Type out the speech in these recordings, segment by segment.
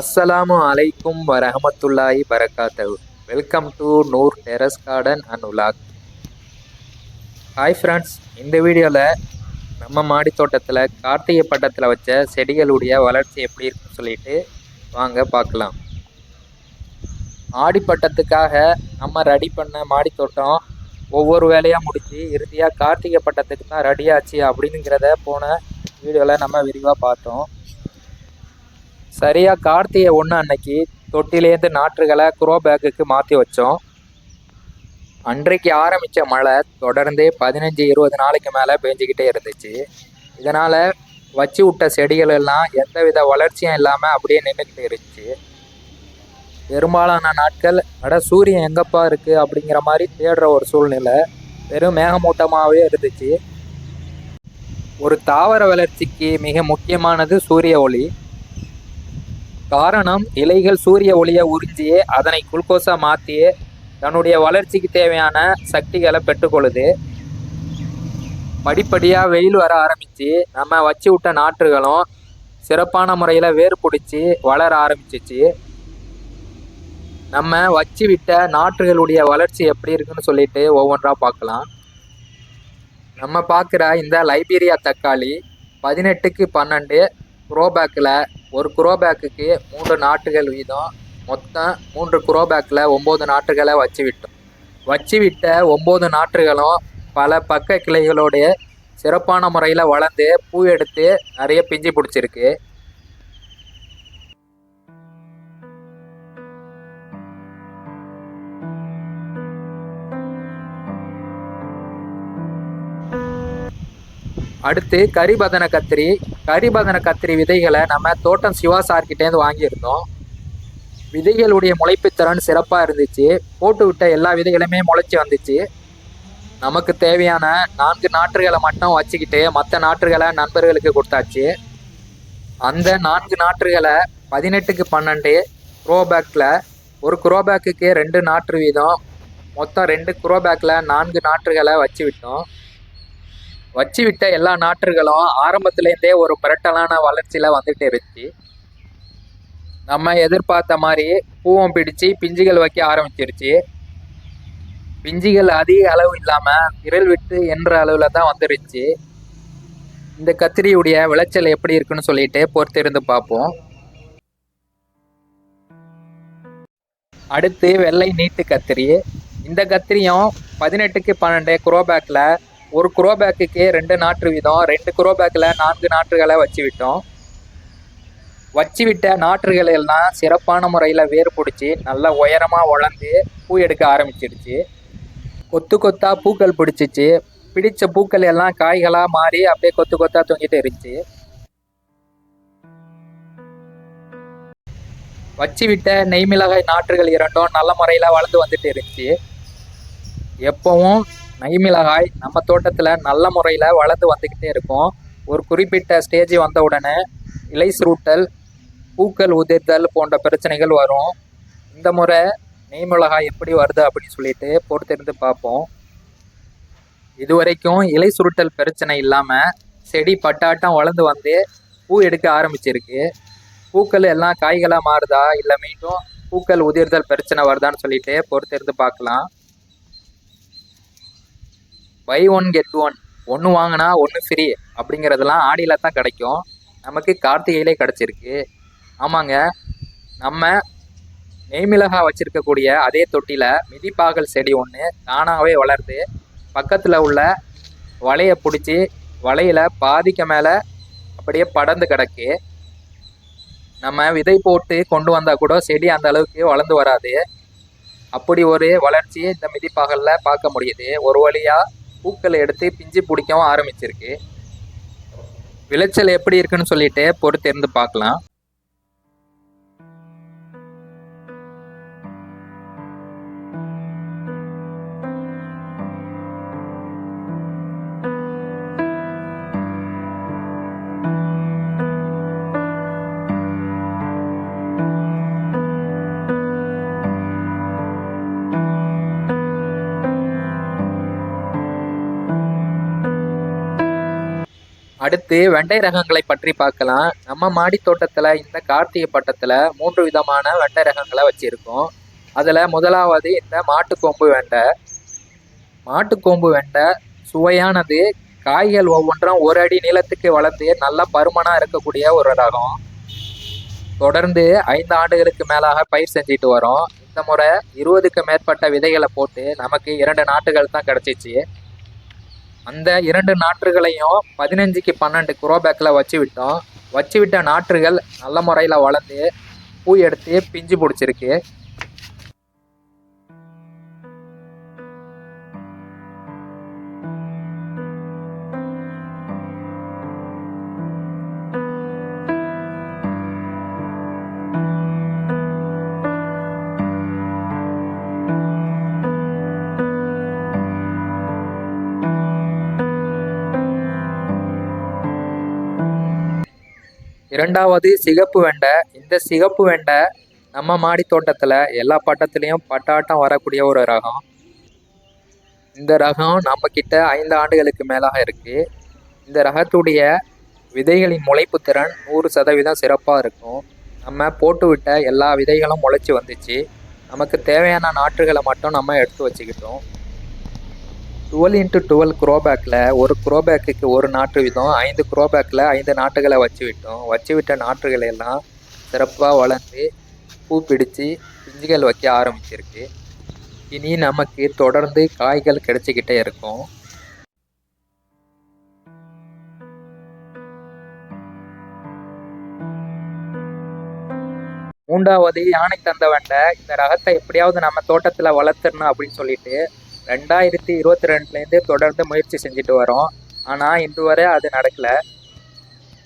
அஸ்ஸலாமு அலைக்கும் வரஹமத்துல்லாஹி பரக்காத்தஹு welcome to Noor terrace garden and vlog hi friends இந்த வீடியோவில் நம்ம மாடி தோட்டத்தில் கார்த்திகை பட்டத்தில் வச்ச செடிகளுடைய வளர்ச்சி எப்படி இருக்குன்னு சொல்லிட்டு வாங்க பார்க்கலாம். ஆடிப்பட்டத்துக்காக நம்ம ரெடி பண்ண மாடி தோட்டம் ஒவ்வொரு வேலையாக முடித்து இறுதியாக கார்த்திகை பட்டத்துக்கு தான் ரெடி ஆச்சு அப்படிங்கிறத போன வீடியோவில் நம்ம விரிவாக பார்த்தோம். சரியாக கார்த்திகை ஒன்று அன்னைக்கு தொட்டிலேருந்து நாற்றுகளை குரோ பேக்குக்கு மாற்றி வச்சோம். அன்றைக்கு ஆரம்பித்த மழை தொடர்ந்து பதினஞ்சு இருபது நாளைக்கு மேலே பெஞ்சிக்கிட்டே இருந்துச்சு. இதனால் வச்சு விட்ட செடிகள் எல்லாம் எந்தவித வளர்ச்சியும் இல்லாமல் அப்படியே நின்றுக்கிட்டு இருந்துச்சு. பெரும்பாலான நாட்கள் அட சூரியன் எங்கப்பா இருக்குது அப்படிங்கிற மாதிரி தேடுற ஒரு சூழ்நிலை வெறும் மேகமூட்டமாகவே இருந்துச்சு. ஒரு தாவர வளர்ச்சிக்கு மிக முக்கியமானது சூரிய ஒளி. காரணம் இலைகள் சூரிய ஒளியை உறிஞ்சியே அதனை குளுக்கோஸாக மாற்றியே தன்னுடைய வளர்ச்சிக்கு தேவையான சக்திகளை பெற்றுக்கொள்ளுது. படிப்படியாக வெயில் வர ஆரம்பித்து நம்ம வச்சு விட்ட நாற்றுகளும் சிறப்பான முறையில் வேர் பிடிச்சி வளர ஆரம்பிச்சிச்சு. நம்ம வச்சு விட்ட நாற்றுகளுடைய வளர்ச்சி எப்படி இருக்குன்னு சொல்லிட்டு ஒவ்வொன்றா பார்க்கலாம். நம்ம பார்க்குற இந்த லைபீரியா தக்காளி பதினெட்டுக்கு பன்னெண்டு குரோபேக்கில் ஒரு குரோபேக்குக்கு மூன்று நாட்டுகள் வீதம். மொத்தம் மூன்று குரோபேக்கில் ஒம்பது நாற்றுகளை வச்சு விட்டோம் வச்சு விட்ட ஒம்பது நாற்றுகளும் பல பக்க கிளைகளோடைய சிறப்பான முறையில் வளர்ந்து பூ எடுத்து நிறைய பிஞ்சு பிடிச்சிருக்கு. அடுத்து கரிபதன கத்திரி கரிபதன கத்திரி விதைகளை நம்ம தோட்டம் சிவா சார்கிட்டேருந்து வாங்கியிருந்தோம். விதைகளுடைய முளைப்புத்திறன் சிறப்பாக இருந்துச்சு. போட்டு விட்ட எல்லா விதைகளுமே முளைச்சி வந்துச்சு. நமக்கு தேவையான நான்கு நாற்றுகளை மட்டும் வச்சுக்கிட்டு மற்ற நாற்றுகளை நண்பர்களுக்கு கொடுத்தாச்சு. அந்த நான்கு நாற்றுகளை பதினெட்டுக்கு பன்னெண்டு குரோபேக்கில் ஒரு குரோபேக்குக்கு ரெண்டு நாற்று வீதம் மொத்தம் ரெண்டு குரோபேக்கில் நான்கு நாற்றுகளை வச்சு விட்டோம். வச்சு விட்ட எல்லா நாற்றுகளும் ஆரம்பத்துலேருந்தே ஒரு பிரட்டலான வளர்ச்சியில் வந்துட்டு இருந்துச்சு. நம்ம எதிர்பார்த்த மாதிரி பூவம் பிடிச்சு பிஞ்சுகள் வைக்க ஆரம்பிச்சிருச்சு. பிஞ்சுகள் அதிக அளவு இல்லாமல் விரல் விட்டு என்ற அளவில் தான் வந்துருச்சு. இந்த கத்திரியுடைய விளைச்சல் எப்படி இருக்குன்னு சொல்லிட்டு பொறுத்திருந்து பார்ப்போம். அடுத்து வெள்ளை நீட்டு கத்திரி. இந்த கத்திரியும் பதினெட்டுக்கு பன்னெண்டு குரோபேக்கில் ஒரு குரோபேக்குக்கு ரெண்டு நாற்று வீதம் ரெண்டு குரோபேக்கில் நான்கு நாற்றுகளை வச்சு விட்டோம் வச்சு விட்ட நாற்றுகளை எல்லாம் சிறப்பான முறையில் வேர் பிடிச்சி நல்லா உயரமாக வளர்ந்து பூ எடுக்க ஆரம்பிச்சிடுச்சு கொத்து கொத்தாக பூக்கள் பிடிச்சிச்சு. பிடிச்ச பூக்கள் எல்லாம் காய்களாக மாறி அப்படியே கொத்து கொத்தாக தொங்கிட்டு இருந்துச்சு. வச்சு விட்ட நெய்மிளகாய் நாற்றுகள் இரண்டும் நல்ல முறையில் வளர்ந்து வந்துட்டு இருந்துச்சு. எப்பவும் நெய்மிளகாய் நம்ம தோட்டத்தில் நல்ல முறையில் வளர்ந்து வந்துக்கிட்டே இருக்கும். ஒரு குறிப்பிட்ட ஸ்டேஜ் வந்த உடனே இலை சுருட்டல் பூக்கள் உதிர்தல் போன்ற பிரச்சனைகள் வரும். இந்த முறை நெய் மிளகாய் எப்படி வருது அப்படின்னு சொல்லிட்டு பொறுத்திருந்து பார்ப்போம். இது வரைக்கும் இலை சுருட்டல் பிரச்சனை இல்லாமல் செடி பட்டாட்டம் வளர்ந்து வந்து பூ எடுக்க ஆரம்பிச்சிருக்கு. பூக்கள் எல்லாம் காய்களாக மாறுதா இல்லை மீண்டும் பூக்கள் உதிர்தல் பிரச்சனை வருதான்னு சொல்லிட்டு பொறுத்திருந்து பார்க்கலாம். பை ஒன் கெட் ஒன் ஒன்று வாங்கினா ஒன்று ஃப்ரீ அப்படிங்கிறதெல்லாம் ஆடியில் தான் கிடைக்கும். நமக்கு கார்த்திகையிலே கிடச்சிருக்கு. ஆமாங்க. நம்ம நெய்மிளகா வச்சுருக்கக்கூடிய அதே தொட்டியில் மிதிப்பாகல் செடி ஒன்று தானாகவே வளருது. பக்கத்தில் உள்ள வலையை பிடிச்சி வலையில் பாதிக்க மேலே அப்படியே படர்ந்து கிடக்கு. நம்ம விதை போட்டு கொண்டு வந்தால் கூட செடி அந்த அளவுக்கு வளர்ந்து வராது. அப்படி ஒரு வளர்ச்சி இந்த மிதிப்பாகலில் பார்க்க முடியுது. ஒரு வழியாக பூக்களை எடுத்து பிஞ்சு பிடிக்கவும் ஆரம்பிச்சிருக்கு. விளைச்சல் எப்படி இருக்குன்னு சொல்லிட்டு பொறுத்திருந்து பார்க்கலாம். அடுத்து வெண்டை ரகங்களை பற்றி பார்க்கலாம். நம்ம மாடி தோட்டத்தில் இந்த கார்த்திகை பட்டத்தில் மூன்று விதமான வெண்டை ரகங்களை வச்சுருக்கோம். அதில் முதலாவது இந்த மாட்டுக்கொம்பு வெண்டை. மாட்டுக்கொம்பு வெண்டை சுவையானது காய்கள் ஒவ்வொன்றும் ஒரு அடி நீளத்துக்கு வளர்ந்து நல்ல பருமனாக இருக்கக்கூடிய ஒரு ரகம். தொடர்ந்து ஐந்து ஆண்டுகளுக்கு மேலாக பயிர் செஞ்சுட்டு வரோம். இந்த முறை இருபதுக்கு மேற்பட்ட விதைகளை போட்டு நமக்கு இரண்டு நாட்டுகள் தான் கிடச்சிச்சு. அந்த இரண்டு நாற்றுகளையும் பதினஞ்சுக்கு பன்னெண்டு குரோ பேக்கில் வச்சு விட்டோம். வச்சு விட்ட நாற்றுகள் நல்ல முறையில் வளர்ந்து பூ எடுத்து பிஞ்சு பிடிச்சிருக்கு. இரண்டாவது சிகப்பு வெண்டை. இந்த சிகப்பு வெண்டை நம்ம மாடி தோட்டத்தில் எல்லா பட்டத்துலேயும் பட்டாட்டம் வரக்கூடிய ஒரு ரகம். இந்த ரகம் நம்ம கிட்ட ஐந்து ஆண்டுகளுக்கு மேலாக இருக்கு. இந்த ரகத்துடைய விதைகளின் முளைப்பு திறன் நூறு சதவீதம் சிறப்பாக இருக்கும். நம்ம போட்டு விட்ட எல்லா விதைகளும் முளைச்சி வந்துச்சு. நமக்கு தேவையான நாற்றுகளை மட்டும் நம்ம எடுத்து வச்சுக்கிட்டோம். டுவெல் இன்ட்டு டுவெல் குரோபேக்கில் ஒரு குரோபேக்குக்கு ஒரு நாற்று வீதம் ஐந்து குரோபேக்கில் ஐந்து நாட்டுகளை வச்சு விட்டோம். வச்சு விட்ட நாற்றுகளை எல்லாம் சிறப்பாக வளர்ந்து பூ பிடிச்சு பிஞ்சுகள் வைக்க ஆரம்பிச்சிருக்கு. இனி நமக்கு தொடர்ந்து காய்கள் கிடைச்சிக்கிட்டே இருக்கும். மூன்றாவது யானை தந்த இந்த ரகத்தை எப்படியாவது நம்ம தோட்டத்தில் வளர்த்துடணும் அப்படின்னு சொல்லிட்டு ரெண்டாயிரத்தி இருபத்தி ரெண்டுலேருந்து தொடர்ந்து முயற்சி செஞ்சுட்டு வரோம். ஆனால் இன்று வரை அது நடக்கலை.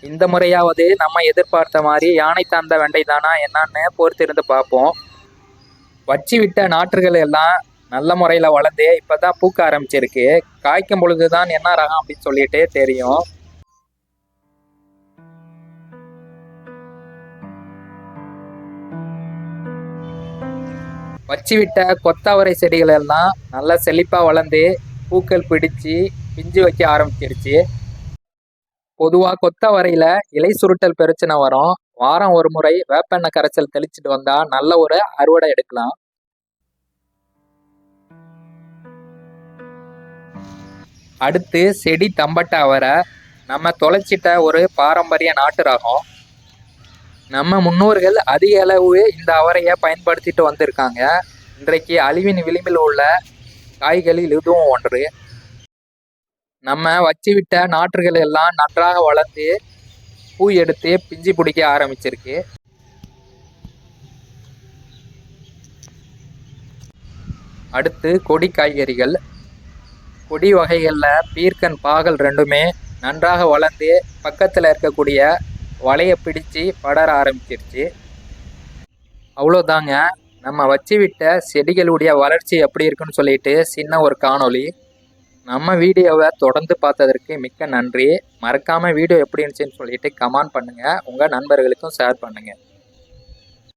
இந்த முறையாவது நம்ம எதிர்பார்த்த மாதிரி யானை தாழ்ந்த வெண்டை தானா என்னன்னு பொறுத்திருந்து பார்ப்போம். வச்சு விட்ட நாற்றுகள் எல்லாம் நல்ல முறையில் வளர்ந்து இப்போ தான் பூக்க ஆரம்பிச்சிருக்கு. காய்க்கும் பொழுது தான் என்ன ரகம் அப்படின்னு சொல்லிட்டு தெரியும். வச்சு விட்ட கொத்தவரை செடிகள் எல்லாம் நல்லா செழிப்பாக வளர்ந்து பூக்கள் பிடிச்சு பிஞ்சு வைக்க ஆரம்பிச்சிருச்சு. பொதுவாக கொத்தவரையில் இலை சுருட்டல் பிரச்சனை வரும். வாரம் ஒரு முறை வேப்பெண்ணெய் கரைச்சல் தெளிச்சிட்டு வந்தால் நல்ல ஒரு அறுவடை எடுக்கலாம். அடுத்து செடி தம்பட்ட அவரை. நம்ம தொலைச்சிட்ட ஒரு பாரம்பரிய நாட்டு ரகம். நம்ம முன்னோர்கள் அதிக அளவு இந்த அவரையை பயன்படுத்திட்டு வந்திருக்காங்க. இன்றைக்கு அழிவின் விளிம்பில் உள்ள காய்களில் இதுவும் ஒன்று. நம்ம வச்சு விட்ட நாற்றுகள் எல்லாம் நன்றாக வளர்ந்து பூ எடுத்து பிஞ்சு பிடிக்க ஆரம்பிச்சிருக்கு. அடுத்து கொடி காய்கறிகள். கொடி வகைகளில் பீர்க்கன் பாகல் ரெண்டுமே நன்றாக வளர்ந்து பக்கத்தில் இருக்கக்கூடிய வலையை பிடிச்சு படர ஆரம்பிச்சிருச்சு. அவ்வளோதாங்க. நம்ம வச்சு விட்ட செடிகளுடைய வளர்ச்சி எப்படி இருக்குன்னு சொல்லிட்டு சின்ன ஒரு காணொளி. நம்ம வீடியோவை தொடர்ந்து பார்த்ததற்கு மிக்க நன்றி. மறக்காமல் வீடியோ எப்படி இருந்துச்சுன்னு சொல்லிட்டு கமெண்ட் பண்ணுங்கள் உங்கள் நண்பர்களுக்கும் ஷேர் பண்ணுங்கள்